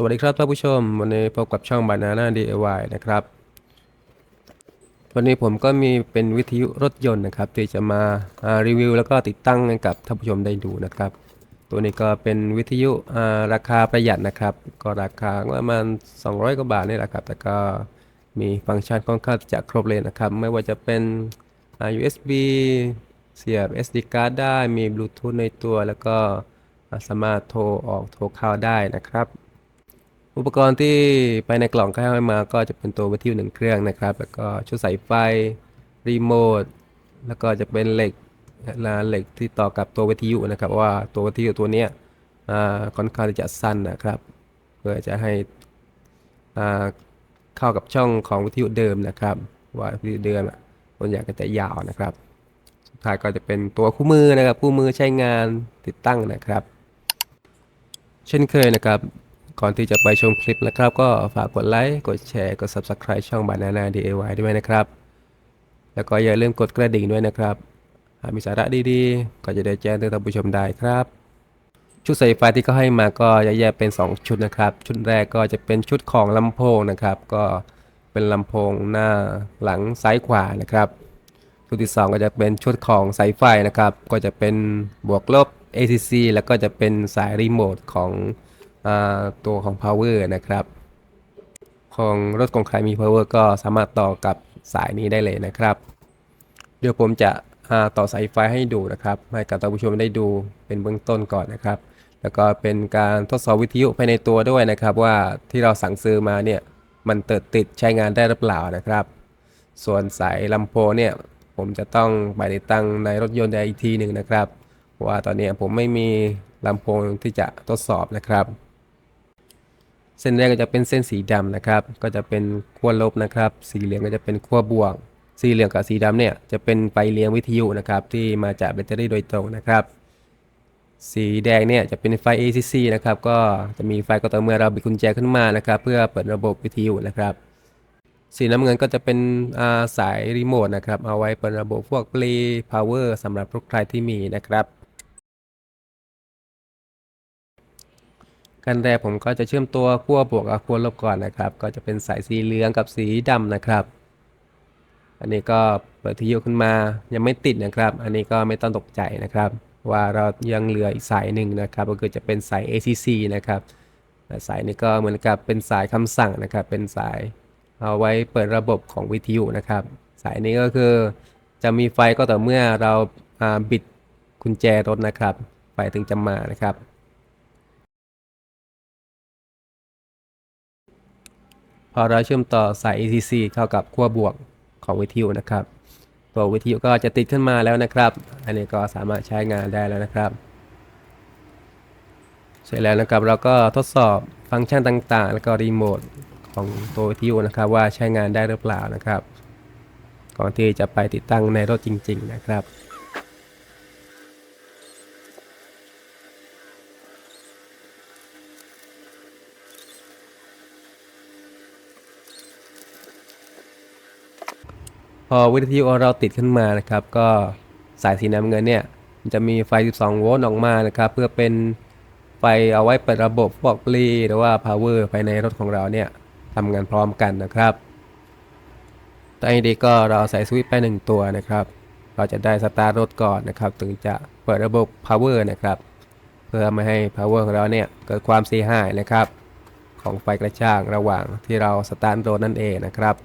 สวัสดีครับท่านผู้ชม วันนี้พบกับช่อง Banana DIY นะครับ วันนี้ผมก็มีเป็นวิทยุรถยนต์นะครับที่จะมาารีวิวแล้วก็ติดตั้งให้กับท่านผู้ชมได้ดูนะครับ ตัวนี้ก็เป็นวิทยุาราคาประหยัดนะครับ ก็ราคาประมาณ 200 กว่าบาทนี่แหละครับ แต่ก็มีฟังก์ชันค่อนข้างจะครบเลยนะครับ ไม่ว่าจะเป็นอ่า USB เสียบ SD card ได้มีบลูทูธในตัว แล้วก็สามารถโทรออกโทรเข้าได้นะครับ อุปกรณ์ที่ไปในกล่องข้างให้มาก็จะเป็นตัววิทยุหนึ่งเครื่องนะครับ แล้วก็ชุดสายไฟ รีโมท แล้วก็จะเป็นเหล็กลาเหล็กที่ต่อกับตัววิทยุนะครับ ว่าตัววิทยุตัวเนี้ยอ่าค่อนข้างจะสั้นนะครับ เพื่อจะให้อ่าเข้ากับช่องของวิทยุเดิมนะครับ ว่าวิทยุเดิมอะส่วนใหญ่ก็จะยาวนะครับ สุดท้ายก็จะเป็นตัวคู่มือนะครับ คู่มือใช้งานติดตั้งนะครับ เช่นเคยนะครับ ก่อนที่จะไปชมคลิปนะครับ ก็ฝากกดไลค์ กดแชร์ กด Subscribe ช่อง Banana DIY ด้วยนะครับ แล้วก็อย่าลืมกดกระดิ่งด้วยนะครับ หากมีสาระดีๆ ก็จะได้แจ้งเตือนท่านผู้ชมได้ครับ ชุดสายไฟที่เขาให้มาก็จะแยกเป็น 2 ชุดนะครับ ชุดแรกก็จะเป็นชุดของลำโพงนะครับ ก็เป็นลำโพงหน้าหลังซ้ายขวานะครับชุดที่ 2 ก็จะเป็นชุดของสายไฟนะครับ ก็จะเป็นบวกลบ ACC แล้วก็จะเป็นสายรีโมทของ ตัวของ power นะครับ ของรถของใครมี power ก็สามารถต่อกับสายนี้ได้เลยนะครับ เดี๋ยวผมจะต่อสายไฟให้ดูนะครับ ให้กับท่านผู้ชมได้ดูเป็นเบื้องต้นก่อนนะครับ แล้วก็เป็นการทดสอบวิทยุภายในตัวด้วยนะครับ ว่าที่เราสั่งซื้อมาเนี่ยมันเติดติดใช้งานได้หรือเปล่านะครับ ส่วนสายลำโพงเนี่ยผมจะต้องไปติดตั้งในรถยนต์อีกทีหนึ่งนะครับเพราะว่าตอนนี้ผมไม่มีลำโพงที่จะทดสอบนะครับ เส้นแรกก็จะเป็นเส้นสีดำนะครับ ก็จะเป็นขั้วลบนะครับ สีเหลืองก็จะเป็นขั้วบวก สีเหลืองกับสีดำเนี่ยจะเป็นไฟเลี้ยงวิทยุนะครับ ที่มาจากแบตเตอรี่โดยตรงนะครับ สีแดงเนี่ยจะเป็นไฟ ACC นะครับ ก็จะมีไฟก็ต่อเมื่อเราบิดกุญแจขึ้นมานะครับ เพื่อเปิดระบบวิทยุนะครับ สีน้ำเงินก็จะเป็นาสายรีโมทนะครับ เอาไว้เปิดระบบพวก Play Power สำหรับทุกใครที่มีนะครับ ขั้นแรกผมก็จะเชื่อมตัวขั้วบวกกับขั้วลบก่อนนะครับ ก็จะเป็นสายสีเหลืองกับสีดำนะครับ อันนี้ก็เปิดวิทยุขึ้นมายังไม่ติดนะครับ อันนี้ก็ไม่ต้องตกใจนะครับ ว่าเรายังเหลืออีกสายหนึ่งนะครับ ก็คือจะเป็นสาย ACC นะครับสายนี้ก็เหมือนกับเป็นสายคำสั่งนะครับ เป็นสายเอาไว้เปิดระบบของวิทยุนะครับ สายนี้ก็คือจะมีไฟก็ต่อเมื่อเราอ่าบิดกุญแจรถนะครับ ไฟถึงจะมานะครับ พอเราเชื่อมต่อสาย ACC เข้ากับขั้วบวกของวิทยุนะครับ ตัววิทยุก็จะติดขึ้นมาแล้วนะครับ อันนี้ก็สามารถใช้งานได้แล้วนะครับ เสร็จแล้วนะครับเราก็ทดสอบฟังก์ชันต่างๆ แล้วก็รีโมทของตัววิทยุนะครับว่าใช้งานได้หรือเปล่านะครับ ก่อนที่จะไปติดตั้งในรถจริง ๆ นะครับ พอวิทยุเราติดขึ้นมานะครับ ก็สายสีน้ำเงินเนี่ยมันจะมีไฟ 12 โวลต์ออกมานะครับ เพื่อเป็นไฟเอาไว้เปิดระบบพวกปลีหรือว่า power ภายในรถของเราเนี่ยทำงานพร้อมกันนะครับตอนนี้ก็เราใส่สวิตช์ไปหนึ่งตัวนะครับ เราจะได้สตาร์ทรถก่อนนะครับ ถึงจะเปิดระบบ power นะครับ เพื่อไม่ให้ power ของเราเนี่ยเกิดความเสียหายนะครับ ของไฟกระชากระหว่างที่เราสตาร์ทรถนั่นเองนะครับ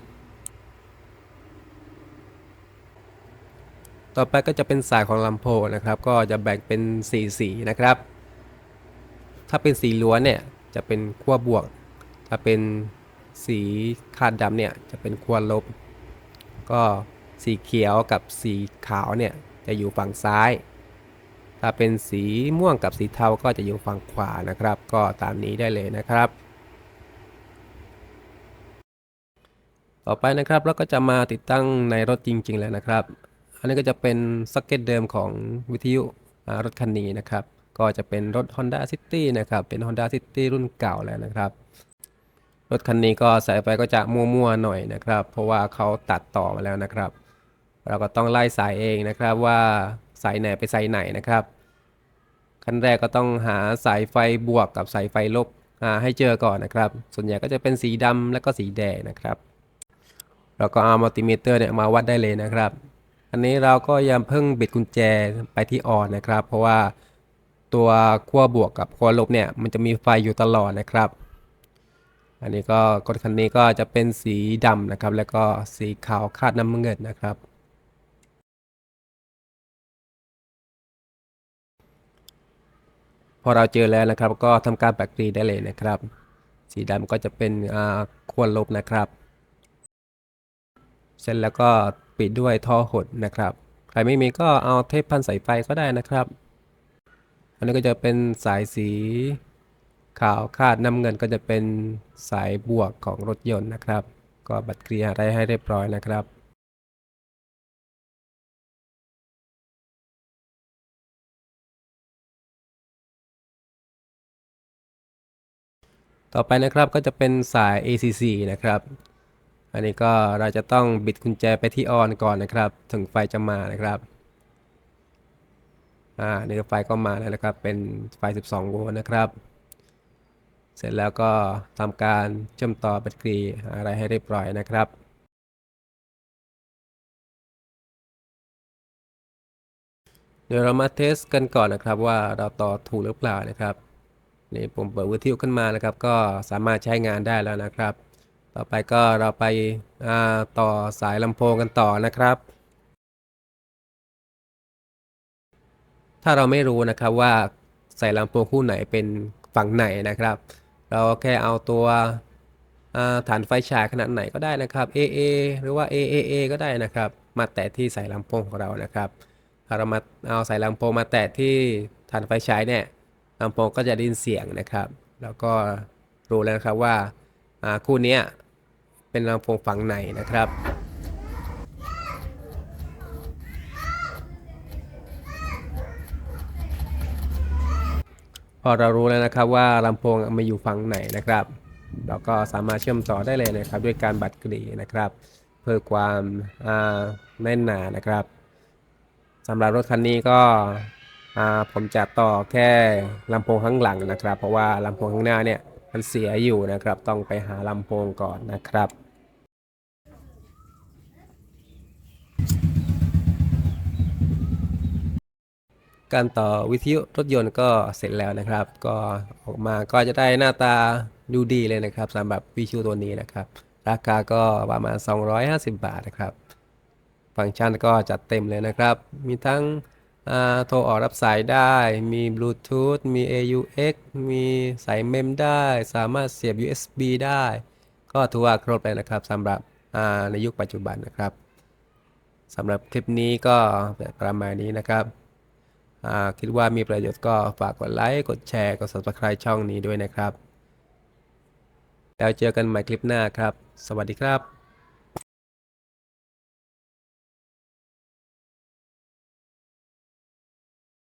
ต่อไปก็จะเป็นสายของลำโพงนะครับ ก็จะแบ่งเป็นสีสีนะครับ ถ้าเป็นสีล้วนเนี่ยจะเป็นขั้วบวก ถ้าเป็นสีคาดดำเนี่ยจะเป็นขั้วลบ ก็สีเขียวกับสีขาวเนี่ยจะอยู่ฝั่งซ้าย ถ้าเป็นสีม่วงกับสีเทาก็จะอยู่ฝั่งขวานะครับ ก็ตามนี้ได้เลยนะครับ ต่อไปนะครับเราก็จะมาติดตั้งในรถจริง ๆ แล้วนะครับ อันนี้ก็จะเป็นซ็อกเก็ตเดิมของวิทยุรถคันนี้นะครับ ก็จะเป็นรถ Honda City นะครับ เป็น Honda City รุ่นเก่าแล้วนะครับ รถคันนี้ก็สายไฟก็จะมั่วๆหน่อยนะครับ เพราะว่าเขาตัดต่อมาแล้วนะครับ เราก็ต้องไล่สายเองนะครับว่าสายไหนไปสายไหนนะครับขั้นแรกก็ต้องหาสายไฟบวกกับสายไฟลบให้เจอก่อนนะครับ ส่วนใหญ่ก็จะเป็นสีดำแล้วก็สีแดงนะครับ เราก็เอามัลติมิเตอร์เนี่ยมาวัดได้เลยนะครับ อันนี้เราก็ยังเพิ่งบิดกุญแจไปที่ออนนะครับ เพราะว่าตัวขั้วบวกกับขั้วลบเนี่ยมันจะมีไฟอยู่ตลอดนะครับ อันนี้ก็กดคันนี้ก็จะเป็นสีดำนะครับ แล้วก็สีขาวคาดน้ำเงินนะครับพอเราเจอแล้วนะครับ ก็ทำการแบกกรีได้เลยนะครับ สีดำก็จะเป็นขั้วลบนะครับ เสร็จแล้วก็ปิดด้วยท่อหดนะครับ ใครไม่มีก็เอาเทปพันสายไฟก็ได้นะครับ อันนี้ก็จะเป็นสายสีขาวคาดน้ำเงินก็จะเป็นสายบวกของรถยนต์นะครับ ก็บัตรเคลียร์อะไรให้เรียบร้อยนะครับต่อไปนะครับก็จะเป็นสาย ACC นะครับ อันนี้ก็เราจะต้องบิดกุญแจไปที่ออนก่อนนะครับ ถึงไฟจะมานะครับ อ่านี่ก็ไฟก็มาแล้วนะครับ เป็นไฟ 12 โวลต์นะครับ เสร็จแล้วก็ทำการเชื่อมต่อแบตเตอรี่อะไรให้เรียบร้อยนะครับเดี๋ยวเรามาเทสกันก่อนนะครับว่าเราต่อถูกหรือเปล่านะครับนี่ผมเปิดวิทยุขึ้นมานะครับ ก็สามารถใช้งานได้แล้วนะครับ ต่อไปก็เราไปาต่อสายลำโพงกันต่อนะครับ ถ้าเราไม่รู้นะครับว่าใส่ลำโพงคู่ไหนเป็นฝั่งไหนนะครับ เราแค่เอาตัวาฐานไฟฉายขนาดไหนก็ได้นะครับ AA หรือว่า AAA ก็ได้นะครับ มาแตะที่สายลำโพงของเรานะครับถ้าเรามาเอาสายลำโพงมาแตะที่ฐานไฟฉายเนี่ยลำโพงก็จะได้ยินเสียงนะครับ แล้วก็รู้แล้วนะครับว่า คู่นี้เป็นลำโพงฝั่งไหนนะครับพอเรารู้แล้วนะครับว่าลำโพงมาอยู่ฝั่งไหนนะครับ เราก็สามารถเชื่อมต่อได้เลยนะครับ ด้วยการบัดกรีนะครับ เพื่อความแน่นหนานะครับสำหรับรถคันนี้ก็ผมจะต่อแค่ลำโพงข้างหลังนะครับ เพราะว่าลำโพงข้างหน้าเนี่ย มันเสียอยู่นะครับ ต้องไปหาลำโพงก่อนนะครับการต่อวิทยุรถยนต์ก็เสร็จแล้วนะครับ ก็ออกมาก็จะได้หน้าตาดูดีเลยนะครับสำหรับวิทยุตัวนี้นะครับ ราคาก็ประมาณ 250 บาทนะครับ ฟังก์ชันก็จัดเต็มเลยนะครับ มีทั้ง โทรออกรับสายได้ มีบลูทูธ มี AUX มีสายเมมได้ สามารถเสียบ USB ได้ ก็ถือว่าครบเลยนะครับสำหรับในยุคปัจจุบันนะครับสำหรับคลิปนี้ก็ประมาณนี้นะครับคิดว่ามีประโยชน์ก็ฝากกดไลค์ กดแชร์ กด subscribe ช่องนี้ด้วยนะครับ แล้วเจอกันใหม่คลิปหน้าครับ สวัสดีครับ